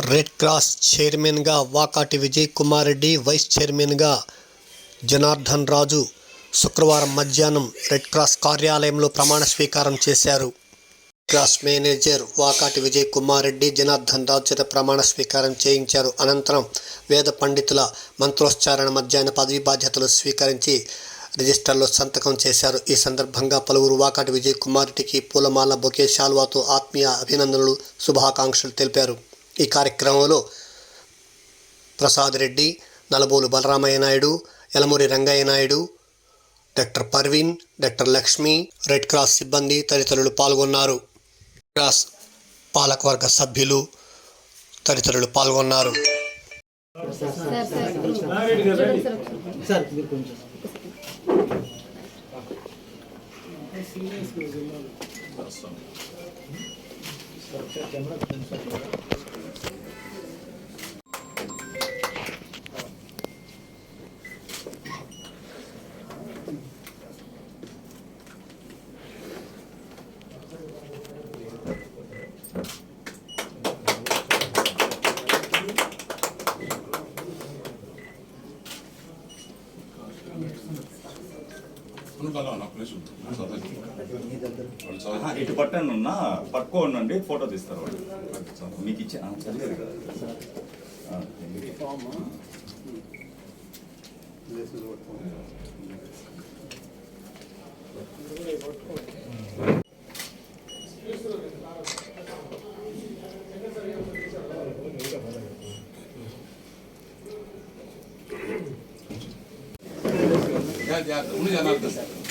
Red cross చైర్మన్గా Vakati Vijay Kumar Reddy vice చైర్మన్గా జనార్దన్ రాజు శుక్రవారం మధ్యాహ్నం రెడ్ క్రాస్ కార్యాలయంలో ప్రమాణ స్వీకారం చేశారు. క్రాస్ మేనేజర్ వాకాటి విజయ్ కుమార్ రెడ్డి జనార్దన్ రాజు చేత ప్రమాణ స్వీకారం చేయించారు. అనంతరం వేద పండితుల మంత్రోచ్చారణ మధ్యాహ్న పదవి బాధ్యతలు స్వీకరించి రిజిస్టర్లో సంతకం చేశారు. ఈ సందర్భంగా పలువురు వాకాటి విజయ్ కుమార్ రెడ్డికి పూలమాల బొకే శాల్వాతో ఆత్మీయ అభినందనలు శుభాకాంక్షలు తెలిపారు. ఈ కార్యక్రమంలో Prasad Reddy Nalabolu Balaramaiah Naidu Yalamuri Rangaiah Naidu doctor Parveen doctor Lakshmi red cross సిబ్బంది తదితరులు పాల్గొన్నారు క్రాస్ పాలకవర్గ సభ్యులు తదితరులు పాల్గొన్నారు సార్ సార్ చూడండి సార్ సార్ మీరు కొంచెం ఆహా, ఇటు పట్టండి ఉన్న పట్టుకోండి ఫోటో తీస్తారు వాళ్ళు. మీకు ఇచ్చే చదివేది కదా. ఆ, నిలబండి దా- దా-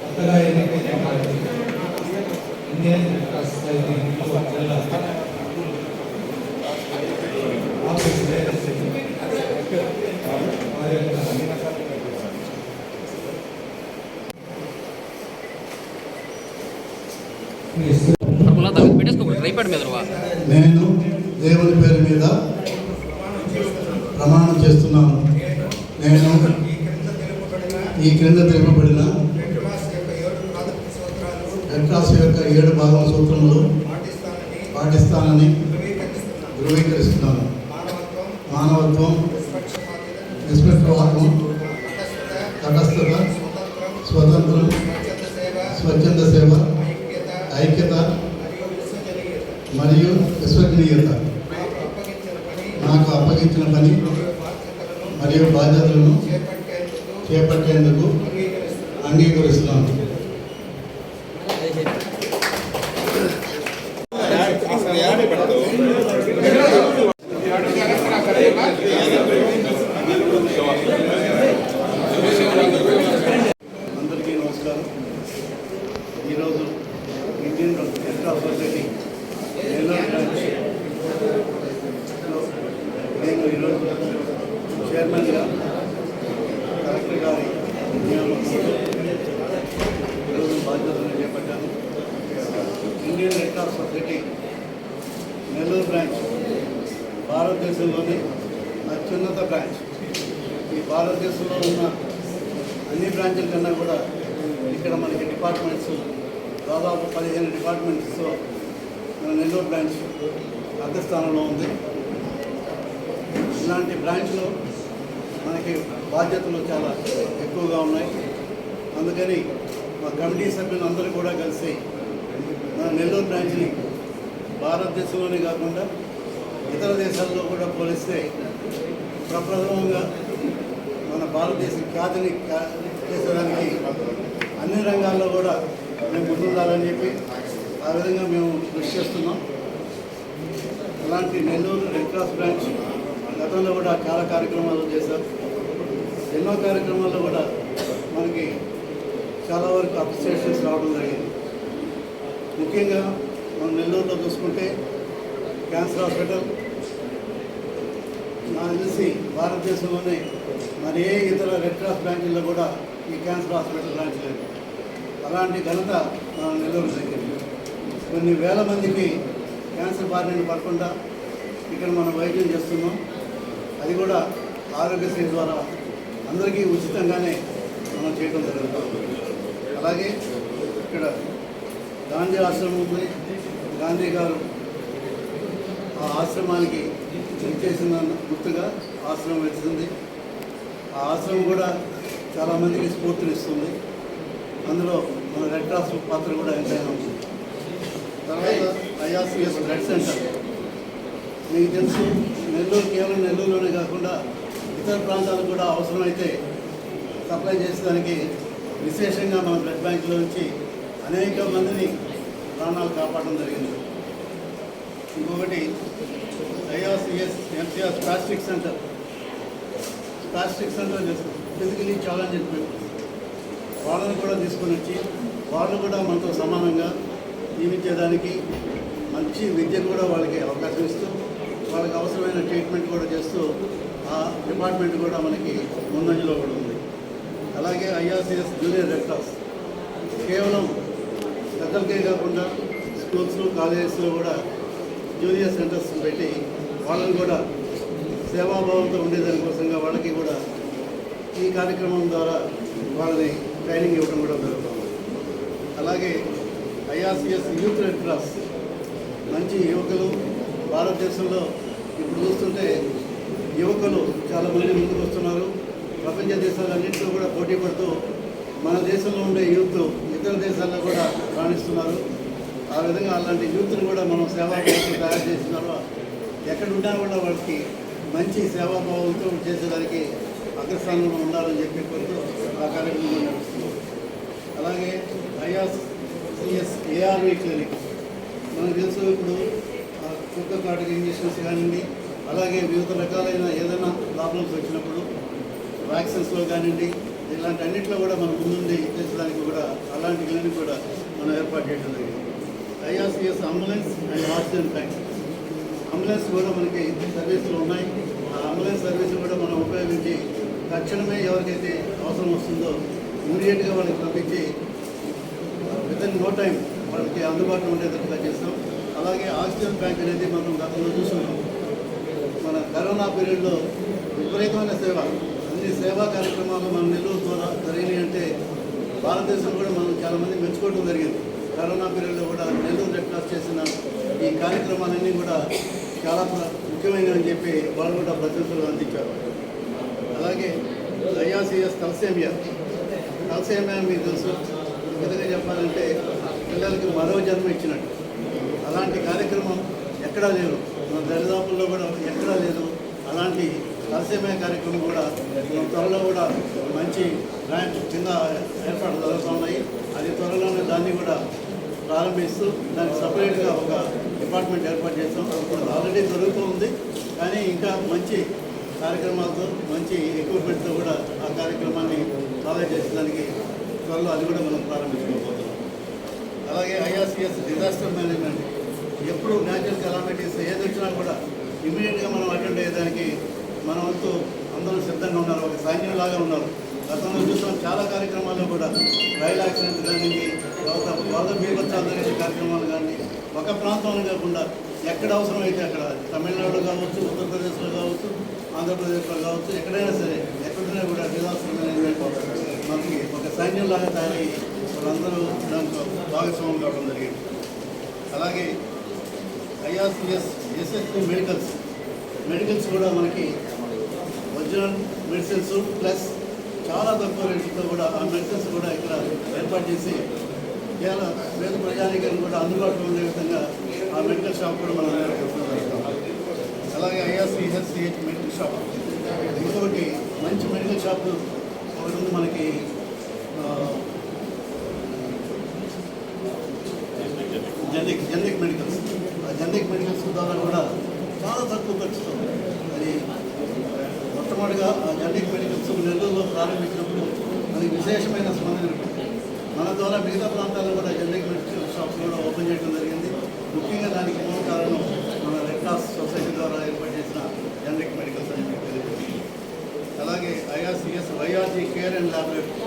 కొత్తగా ఎన్నికైన ఇండియన్ సొసైటీ నేను దేవుని పేరు మీద ప్రమాణం చేస్తున్నాను. నేను ఈ క్రింద తెలుపబడిన రెడ్క్రాస్ యొక్క ఏడు భాగం సూత్రములు పాటిస్తానని ధృవీకరిస్తున్నాను. మానవత్వం నిష్పక్షపాతం తటస్థత స్వతంత్రం స్వచ్ఛంద సేవ ఐక్యత మరియు విశ్వసనీయత. నాకు అప్పగించిన పని మరియు బాధ్యతలను చేపట్టేందుకు అంగీకరిస్తున్నాను అందరికీ నమస్కారం ఈరోజు Indian red cross society Nellore బ్రాంచ్లో నేను ఈరోజు చైర్మన్గా కలెక్టర్ గారి ఈరోజు బాధ్యతలు చేపట్టాను Indian red cross society Nellore branch భారతదేశంలోని అత్యున్నత బ్రాంచ్. ఈ భారతదేశంలో ఉన్న అన్ని బ్రాంచుల కన్నా కూడా ఇక్కడ మనకి డిపార్ట్మెంట్స్ దాదాపు పదిహేను డిపార్ట్మెంట్స్తో మన నెల్లూరు బ్రాంచ్ అగ్రస్థానంలో ఉంది. ఇలాంటి బ్రాంచ్లో మనకి బాధ్యతలు చాలా ఎక్కువగా ఉన్నాయి. అందుకని మా కమిటీ సభ్యులందరూ కూడా కలిసి మన నెల్లూరు బ్రాంచ్ని భారతదేశంలోనే కాకుండా ఇతర దేశాల్లో కూడా పోలిస్తే ప్రప్రథమంగా మన భారతదేశ ఖ్యాతిని చేసేదానికి అన్ని రంగాల్లో కూడా మేము ముందుండాలని చెప్పి ఆ విధంగా మేము కృషి చేస్తున్నాం. అలాంటి నెల్లూరు రెడ్ క్రాస్ బ్రాంచ్ గతంలో కూడా చాలా కార్యక్రమాలు చేశారు. ఎన్నో కార్యక్రమాల్లో కూడా మనకి చాలా వరకు అప్రిసియేషన్స్ రావడం జరిగింది. ముఖ్యంగా మనం నెల్లూరులో చూసుకుంటే క్యాన్సర్ హాస్పిటల్ నాకు తెలిసి భారతదేశంలోనే మరి ఏ ఇతర రెడ్ క్రాస్ బ్యాంకుల్లో కూడా ఈ క్యాన్సర్ హాస్పిటల్ బ్రాంచ్ లేదు. అలాంటి ఘనత మనం నెల్లూరు దగ్గర. కొన్ని వేల మందికి క్యాన్సర్ బారిన పడకుండా ఇక్కడ మనం వైద్యం చేస్తున్నాం. అది కూడా ఆరోగ్యశ్రీ ద్వారా అందరికీ ఉచితంగానే మనం చేయడం జరుగుతుంది అలాగే ఇక్కడ గాంధీ ఆశ్రమం ఉంది. గాంధీ గారు ఆ ఆశ్రమానికి చేసిన గుర్తుగా ఆశ్రమం వచ్చింది ఆ ఆశ్రమం కూడా చాలామందికి స్ఫూర్తినిస్తుంది అందులో మన రెడ్ క్రాస్ పాత్ర కూడా ఎంతైనా ఉంది తర్వాత ఐఆర్సిఎస్ బ్లడ్ సెంటర్ మీకు తెలుసు నెల్లూరు కేవలం నెల్లూరులోనే కాకుండా ఇతర ప్రాంతాలకు కూడా అవసరమైతే సప్లై చేసేదానికి విశేషంగా మన బ్లడ్ బ్యాంకులో నుంచి అనేక మందిని ప్రాణాలు కాపాడడం జరిగింది. ఇంకొకటి IRCS MCR plastic centre. Plastic centre physically challenge people వాళ్ళని కూడా తీసుకొని వచ్చి వాళ్ళు కూడా మనతో సమానంగా జీవించేదానికి మంచి విద్య కూడా వాళ్ళకి అవకాశం ఇస్తూ వాళ్ళకి అవసరమైన ట్రీట్మెంట్ కూడా చేస్తూ ఆ డిపార్ట్మెంట్ కూడా మనకి ముందంజలో కూడా ఉంది. అలాగే ఐఆర్సిఎస్ జూనియర్ రెడ్ క్రాస్ కేవలం పెద్దలకే కాకుండా స్కూల్స్ కాలేజెస్లో కూడా జూనియర్ సెంటర్స్ పెట్టి వాళ్ళని కూడా సేవాభావంతో ఉండేదానికోసంగా వాళ్ళకి కూడా ఈ కార్యక్రమం ద్వారా వాళ్ళని ట్రైనింగ్ ఇవ్వడం కూడా జరుగుతుంది. అలాగే ఐఆర్సిఎస్ యూత్ రెడ్ క్రాస్ మంచి యువకులు భారతదేశంలో ఇప్పుడు చూస్తుంటే యువకులు చాలామంది ముందుకు వస్తున్నారు. ప్రపంచ దేశాలన్నింటిలో కూడా పోటీ పడుతూ మన దేశంలో ఉండే యూత్ ఇతర దేశాల్లో కూడా రాణిస్తున్నారు. ఆ విధంగా అలాంటి యూత్ని కూడా మనం సేవాభావంతో తయారు చేస్తున్నారు ఎక్కడ ఉన్నా కూడా వాళ్ళకి మంచి సేవాభావంతో చేసేదానికి అగ్రస్థానంలో ఉండాలని చెప్పి కోరుతూ ఆ కార్యక్రమం నడుస్తుంది. అలాగే ఐఆర్సిఎస్ ఏఆర్వి క్లినిక్. మనకు తెలుసు ఇప్పుడు ఆ, కుక్క ఇంజక్షన్స్ కానివ్వండి అలాగే వివిధ రకాలైన ఏదైనా ప్రాబ్లమ్స్ వచ్చినప్పుడు వ్యాక్సిన్స్లో కానివ్వండి ఇలాంటి అన్నింటిలో కూడా మనం ముందుండి చేసేదానికి కూడా అలాంటి క్లినిక్ కూడా మనం ఏర్పాటు చేయడం జరిగింది. IRCS ambulance and oxygen tank. Ambulance కూడా మనకి సర్వీసులు ఉన్నాయి. ఆ అంబులెన్స్ సర్వీస్ కూడా మనం ఉపయోగించి తక్షణమే ఎవరికైతే అవసరం వస్తుందో ఇమీడియట్గా వాళ్ళకి పంపించి విత్ ఇన్ నో టైం వాళ్ళకి అందుబాటులో ఉండేటట్టుగా చేస్తాం. అలాగే ఆక్సిజన్ బ్యాంక్ అనేది మనం గతంలో చూసుకున్నాం మన కరోనా పీరియడ్లో విపరీతమైన సేవ అన్ని సేవా కార్యక్రమాలు మన నెల్లూరు ద్వారా జరిగినాయి అంటే భారతదేశం కూడా మనం చాలామంది మెచ్చుకోవడం జరిగింది. కరోనా పీరియడ్లో కూడా నెల్లూరు రెడ్ క్రాస్ చేసిన ఈ కార్యక్రమాలన్నీ కూడా చాలా ముఖ్యమైనవి అని చెప్పి వాళ్ళు కూడా ప్రశంసలు అందించారు. అలాగే ఐఆర్సీఎస్ తలసేమియా. తలసేమియా మీకు తెలుసు. ఒక చెప్పాలంటే పిల్లలకి మరో జన్మ ఇచ్చినట్టు. అలాంటి కార్యక్రమం ఎక్కడా లేదు. మన దరిదాపుల్లో కూడా ఎక్కడా లేదు. అలాంటి తలసేమియా కార్యక్రమం కూడా త్వరలో కూడా మంచి ర్యాంక్ కింద ఏర్పాటు జరుగుతున్నాయి అది త్వరలోనే దాన్ని కూడా ప్రారంభిస్తూ దానికి సపరేట్గా ఒక డిపార్ట్మెంట్ ఏర్పాటు చేస్తాం. ఇప్పుడు ఆల్రెడీ జరుగుతూ ఉంది. కానీ ఇంకా మంచి కార్యక్రమాలతో మంచి ఎక్విప్మెంట్తో కూడా ఆ కార్యక్రమాన్ని బాగా చేసేదానికి త్వరలో అది కూడా మనం ప్రారంభించుకోబోతున్నాం. అలాగే ఐఆర్సిఎస్ డిజాస్టర్ మేనేజ్మెంట్ ఎప్పుడు న్యాచురల్ కెలామిటీస్ ఏది వచ్చినా కూడా ఇమీడియట్గా మనం అటెండ్ అయ్యేదానికి మన వంతు అందరూ సిద్ధంగా ఉన్నారు. ఒక సైన్యంలాగా ఉన్నారు. గతంలో చూసాం చాలా కార్యక్రమాల్లో కూడా రైలు యాక్సిడెంట్ కానీ తర్వాత వరద బీభత్సాలు జరిగే కార్యక్రమాలు కానీ ఒక ప్రాంతంలో కాకుండా ఎక్కడ అవసరమైతే అక్కడ తమిళనాడు కావచ్చు ఉత్తరప్రదేశ్లో కావచ్చు ఆంధ్రప్రదేశ్లో కావచ్చు ఎక్కడైనా సరే ఎక్కడైనా కూడా డిజాస్టర్ మేనేజ్మెంట్ మనకి ఒక సైన్యంలాగా తయారయ్యి వాళ్ళందరూ దాంట్లో భాగస్వామ్యం కావడం జరిగింది. అలాగే ఐఆర్సిఎస్ ఎస్ఎస్పి మెడికల్స్. మెడికల్స్ కూడా మనకి ఒరిజినల్ మెడిసిన్స్ ప్లస్ చాలా తక్కువ రేట్లతో కూడా ఆ మెడిసిన్స్ కూడా ఇక్కడ ఏర్పాటు చేసి కేవలం పేద ప్రజానికాన్ని కూడా అందుబాటులో ఉండే విధంగా ఆ మెడికల్ షాప్ కూడా మనం ఏర్పాటు అలాగే ఐఆర్సిహెచ్సిహెచ్ మెడికల్ షాప్. ఇంకొకటి మంచి మెడికల్ షాప్ ఒకటి ఉంది మనకి జెనిక్ జనరిక్ జనరిక్ మెడికల్స్. ఆ జనరిక్ మెడికల్స్ ద్వారా కూడా చాలా తక్కువ ఖర్చుతో అది మొట్టమొదటిగా ఆ జనరిక్ మెడికల్స్ నెల్లూరులో ప్రారంభించినప్పుడు మనకి విశేషమైన స్పందన. మన ద్వారా మిగతా ప్రాంతాల్లో కూడా జనరిక్ మెడికల్ షాప్స్ కూడా ఓపెన్ చేయడం జరిగింది. ముఖ్యంగా దానికి మూల కారణం మన రెడ్ క్రాస్ సొసైటీ ద్వారా ఏర్పాటు చేసిన జనరిక్ మెడికల్స్ అని అలాగే IRCS YRG care and laboratory.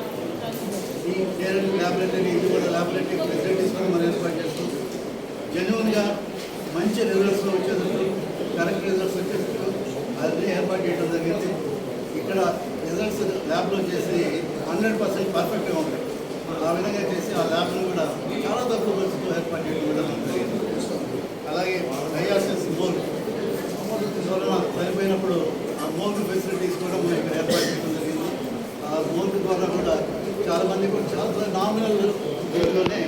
ఈ కేర్ అండ్ ల్యాబొరేటరీ ఇది కూడా ల్యాబొరేటరీ ఫెసిలిటీస్ కూడా మనం ఏర్పాటు చేస్తూ మంచి రిజల్ట్స్ వచ్చేటట్టు కరెక్ట్ రిజల్ట్స్ వచ్చేటట్టు అది ఏర్పాటు చేయడం జరిగింది. ఇక్కడ రిజల్ట్స్ ల్యాబ్లో చేసి హండ్రెడ్ పర్సెంట్ పర్ఫెక్ట్గా ఉంటాయి ఆ విధంగా చేసి ఆ ల్యాబ్ను కూడా చాలా తక్కువ ఖర్చుతో ఏర్పాటు చేయడం జరిగింది. అలాగే డయాసిస్ మోల్ వలన చనిపోయినప్పుడు ఆ మోల్డ్ ఫెసిలిటీస్ కూడా మనం ఇక్కడ ఏర్పాటు చేయడం జరిగింది. ఆ మోల్డ్ ద్వారా కూడా చాలామంది కూడా చాలా నామినల్ రేట్లోనే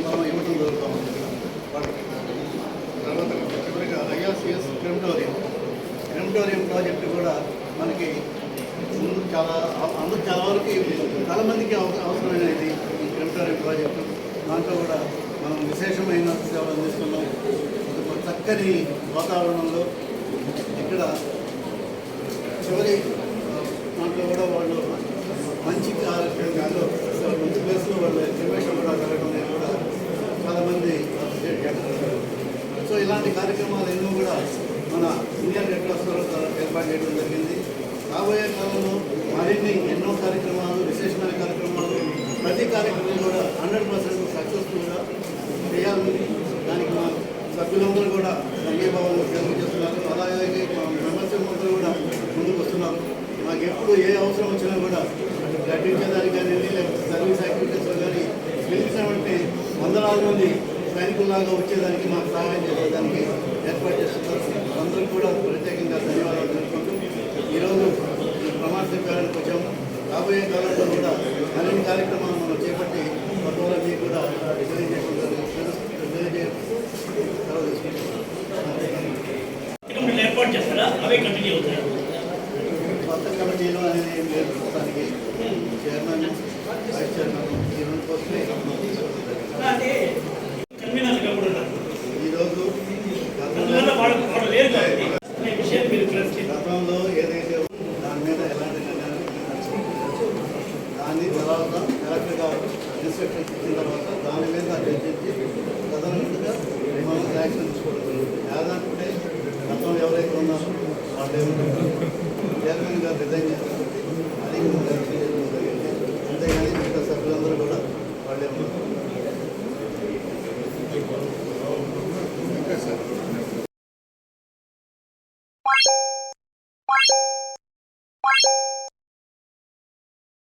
మందికి ఇది ఈ క్రిమిటోరియం ప్రాజెక్టు. దాంట్లో కూడా మనం విశేషమైన సేవలు అందిస్తున్నాం. ఒక చక్కని వాతావరణంలో ఇక్కడ చివరి దాంట్లో కూడా వాళ్ళు మంచి కార్యక్రమాలు మంచి ప్లేస్లో వాళ్ళు ఎగ్జిబిషన్ కూడా జరగడం అనేది కూడా చాలామంది అప్రిషియేట్ చేస్తున్నారు. సో ఇలాంటి కార్యక్రమాలు ఎన్నో కూడా మన ఇండియన్ రెడ్ క్రాస్ ఏర్పాటు చేయడం జరిగింది. రాబోయే కాలంలో మరిన్ని ఎన్నో కార్యక్రమాలు విశేషమైన కార్యక్రమాలు. ప్రతి కార్యక్రమం కూడా హండ్రెడ్ పర్సెంట్ సక్సెస్ఫుల్గా చేయాలని దానికి మా సభ్యులందరూ కూడా సంఘీభావంలో సేవలు చేస్తున్నారు. అలాగే మా మెంబర్షిప్ అందరూ కూడా ముందుకు వస్తున్నారు. మాకు ఎప్పుడు ఏ అవసరం వచ్చినా కూడా అటు కానీ లేకపోతే సర్వీస్ యాక్టివిటీస్లో కానీ పిలిచినటువంటి వందలాది మంది సైనికుల్లాగా వచ్చేదానికి మాకు సహాయం చేసేదానికి ఏర్పాటు చేస్తున్నారు. అందరూ కూడా ప్రత్యేకంగా ధన్యవాదాలు తెలుపుకుంటూ ఈరోజు ప్రమాణ స్వీకారానికి వచ్చాము. రాబోయే కాలంలో కూడా మరిన్ని కార్యక్రమాలు మనం చేపట్టి త్వరలో మీకు కూడా కొత్త కమిటీలు అనేది ఏం లేదు చైర్మన్ వైస్ చైర్మన్ ఈ రెండు పోస్టులే అంటే కన్వీనర్లుగా కూడా ఉన్నారు ఈరోజు అందువల్ల గతంలో వాళ్ళు వాళ్ళు లేరు కాబట్టి అనే విషయం మీరు క్లాస్ చేయాలి గతంలో ఏదైతే ఉందో దాని మీద ఎలాంటి నిర్ణయాలు తీసుకోలేదు. దాన్ని తర్వాత కలెక్టర్ గారు ఇన్స్ట్రక్షన్స్ ఇచ్చిన తర్వాత దాని మీద చర్చించి తదనంతరంగా మనం యాక్షన్ తీసుకోవడం జరుగుతుంది యాదంటే గతంలో ఎవరైతే ఉన్నారో గారు రిజైన్ చేస్తారు